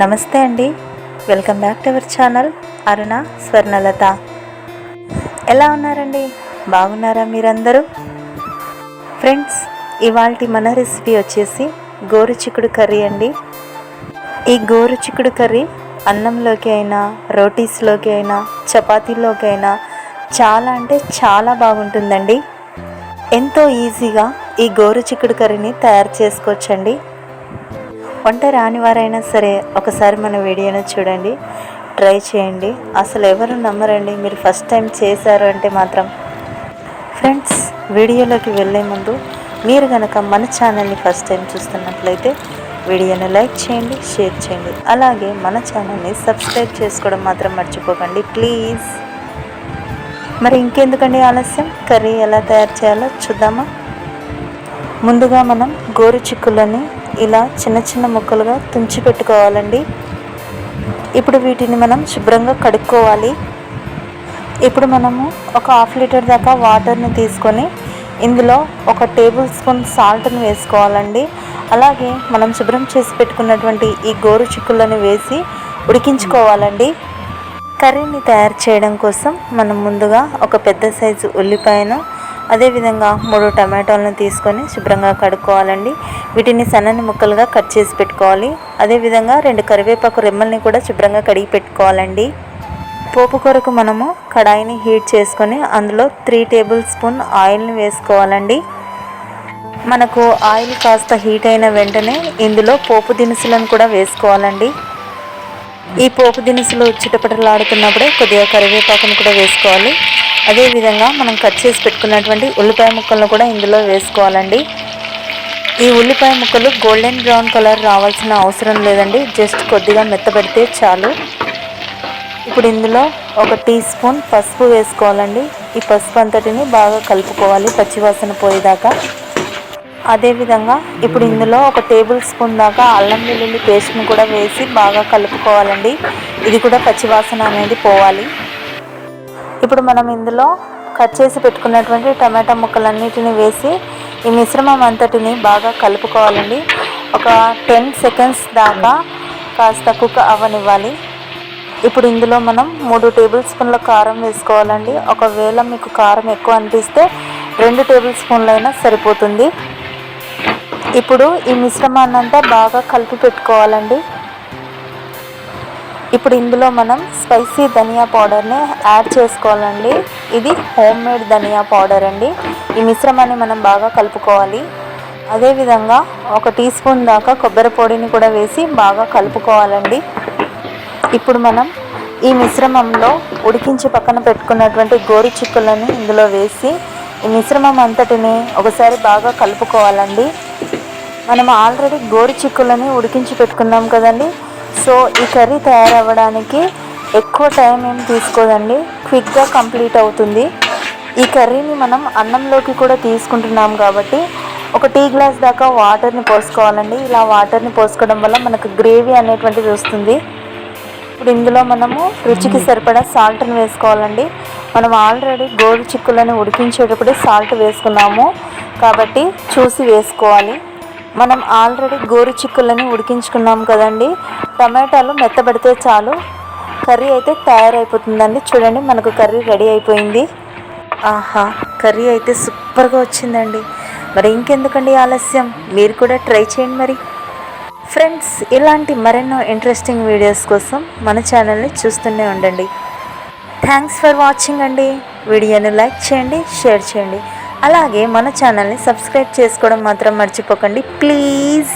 నమస్తే అండి. Welcome back to our channel Aruna Swarnalatha. ఎలా ఉన్నారండి? బాగున్నారా మీరందరూ? ఫ్రెండ్స్ ఇవాళ మన రెసిపీ వచ్చేసి గోరు చిక్కుడు కర్రీ అండి. ఈ గోరు చిక్కుడు కర్రీ అన్నంలోకి అయినా రోటీస్లోకి అయినా చపాతీలోకి అయినా చాలా అంటే చాలా బాగుంటుందండి. ఎంతో ఈజీగా ఈ గోరు చిక్కుడు కర్రీని తయారు చేసుకోవచ్చండి. వంట రాని వారైనా సరే ఒకసారి మన వీడియోను చూడండి. ట్రై చేయండి. అసలు ఎవరు నమ్మరండి? మీరు ఫస్ట్ టైం చేశారు అంటే మాత్రం. ఫ్రెండ్స్ వీడియోలోకి వెళ్ళే ముందు మీరు కనుక మన ఛానల్ని ఫస్ట్ టైం చూస్తున్నట్లయితే వీడియోని లైక్ చేయండి షేర్ చేయండి. అలాగే మన ఛానల్ని సబ్స్క్రైబ్ చేసుకోవడం మాత్రం మర్చిపోకండి. ప్లీజ్. మరి ఇంకెందుకండి ఆలస్యం? కర్రీ ఎలా తయారు చేయాలో చూద్దామా? ముందుగా మనం గోరు చిక్కులని ఇలా చిన్న చిన్న ముక్కలుగా తుంచి పెట్టుకోవాలండి. ఇప్పుడు వీటిని మనం శుభ్రంగా కడుక్కోవాలి. ఇప్పుడు మనము ఒక హాఫ్ లీటర్ దాకా వాటర్ని తీసుకొని ఇందులో ఒక టేబుల్ స్పూన్ సాల్ట్ని వేసుకోవాలండి. అలాగే మనం శుభ్రం చేసి పెట్టుకున్నటువంటి ఈ గోరు చిక్కులను వేసి ఉడికించుకోవాలండి. కర్రీని తయారు చేయడం కోసం మనం ముందుగా ఒక పెద్ద సైజు ఉల్లిపాయను అదేవిధంగా మూడు టమాటోలను తీసుకొని శుభ్రంగా కడుక్కోవాలండి. వీటిని సన్నని ముక్కలుగా కట్ చేసి పెట్టుకోవాలి. అదేవిధంగా రెండు కరివేపాకు రెమ్మల్ని కూడా శుభ్రంగా కడిగి పెట్టుకోవాలండి. పోపు కొరకు మనము కడాయిని హీట్ చేసుకొని అందులో త్రీ టేబుల్ స్పూన్ ఆయిల్ని వేసుకోవాలండి. మనకు ఆయిల్ కాస్త హీట్ అయిన వెంటనే ఇందులో పోపు దినుసులను కూడా వేసుకోవాలండి. ఈ పోపు దినుసులు చిటపటలాడుతున్నప్పుడే కొద్దిగా కరివేపాకును కూడా వేసుకోవాలి. అదేవిధంగా మనం కట్ చేసి పెట్టుకున్నటువంటి ఉల్లిపాయ ముక్కలను కూడా ఇందులో వేసుకోవాలండి. ఈ ఉల్లిపాయ ముక్కలు గోల్డెన్ బ్రౌన్ కలర్ రావాల్సిన అవసరం లేదండి. జస్ట్ కొద్దిగా మెత్తబెడితే చాలు. ఇప్పుడు ఇందులో ఒక టీ స్పూన్ పసుపు వేసుకోవాలండి. ఈ పసుపు అంతటిని బాగా కలుపుకోవాలి పచ్చివాసన పోయేదాకా. అదేవిధంగా ఇప్పుడు ఇందులో ఒక టేబుల్ స్పూన్ దాకా అల్లం వెల్లుల్లి పేస్ట్ని కూడా వేసి బాగా కలుపుకోవాలండి. ఇది కూడా పచ్చివాసన అనేది పోవాలి. ఇప్పుడు మనం ఇందులో కట్ చేసి పెట్టుకున్నటువంటి టమాటా ముక్కలన్నిటిని వేసి ఈ మిశ్రమం అంతటిని బాగా కలుపుకోవాలండి. ఒక టెన్ సెకండ్స్ దాకా కాస్త కుక్ అవ్వనివ్వాలి ఇప్పుడు ఇందులో మనం మూడు టేబుల్ స్పూన్ల కారం వేసుకోవాలండి. ఒకవేళ మీకు కారం ఎక్కువ అనిపిస్తే రెండు టేబుల్ స్పూన్లైనా సరిపోతుంది. ఇప్పుడు ఈ మిశ్రమాన్ని అంతా బాగా కలిపి పెట్టుకోవాలండి. ఇప్పుడు ఇందులో మనం స్పైసీ ధనియా పౌడర్ని యాడ్ చేసుకోవాలండి. ఇది హోమ్ మేడ్ ధనియా పౌడర్ అండి. ఈ మిశ్రమాన్ని మనం బాగా కలుపుకోవాలి. అదేవిధంగా ఒక టీ స్పూన్ దాకా కొబ్బరి పొడిని కూడా వేసి బాగా కలుపుకోవాలండి. ఇప్పుడు మనం ఈ మిశ్రమంలో ఉడికించి పక్కన పెట్టుకున్నటువంటి గోరు చిక్కులను ఇందులో వేసి ఈ మిశ్రమం అంతటిని ఒకసారి బాగా కలుపుకోవాలండి. మనం ఆల్రెడీ గోరు చిక్కులని ఉడికించి పెట్టుకున్నాం కదండి. సో ఈ కర్రీ తయారవ్వడానికి ఎక్కువ టైం ఏం తీసుకోదండి. క్విక్గా కంప్లీట్ అవుతుంది. ఈ కర్రీని మనం అన్నంలోకి కూడా తీసుకుంటున్నాం కాబట్టి ఒక టీ గ్లాస్ దాకా వాటర్ని పోసుకోవాలండి. ఇలా వాటర్ని పోసుకోవడం వల్ల మనకు గ్రేవీ అనేటువంటిది వస్తుంది. ఇప్పుడు ఇందులో మనము రుచికి సరిపడా సాల్ట్ని వేసుకోవాలండి. మనం ఆల్రెడీ గోరు చిక్కులను ఉడికించేటప్పుడే సాల్ట్ వేసుకున్నాము. కాబట్టి చూసి వేసుకోవాలి. మనం ఆల్రెడీ గోరు చిక్కులని ఉడికించుకున్నాం కదండి. టమాటాలు మెత్తబడితే చాలు. కర్రీ అయితే తయారైపోతుందండి. చూడండి మనకు కర్రీ రెడీ అయిపోయింది. ఆహా కర్రీ అయితే సూపర్గా వచ్చిందండి. మరి ఇంకెందుకండి ఆలస్యం? మీరు కూడా ట్రై చేయండి మరి. ఫ్రెండ్స్ ఇలాంటి మరెన్నో ఇంట్రెస్టింగ్ వీడియోస్ కోసం మన ఛానల్ని చూస్తూనే ఉండండి. థ్యాంక్స్ ఫర్ వాచింగ్ అండి. వీడియోని లైక్ చేయండి షేర్ చేయండి. అలాగే మన ఛానల్ని సబ్స్క్రైబ్ చేసుకోవడం మాత్రం మర్చిపోకండి. ప్లీజ్.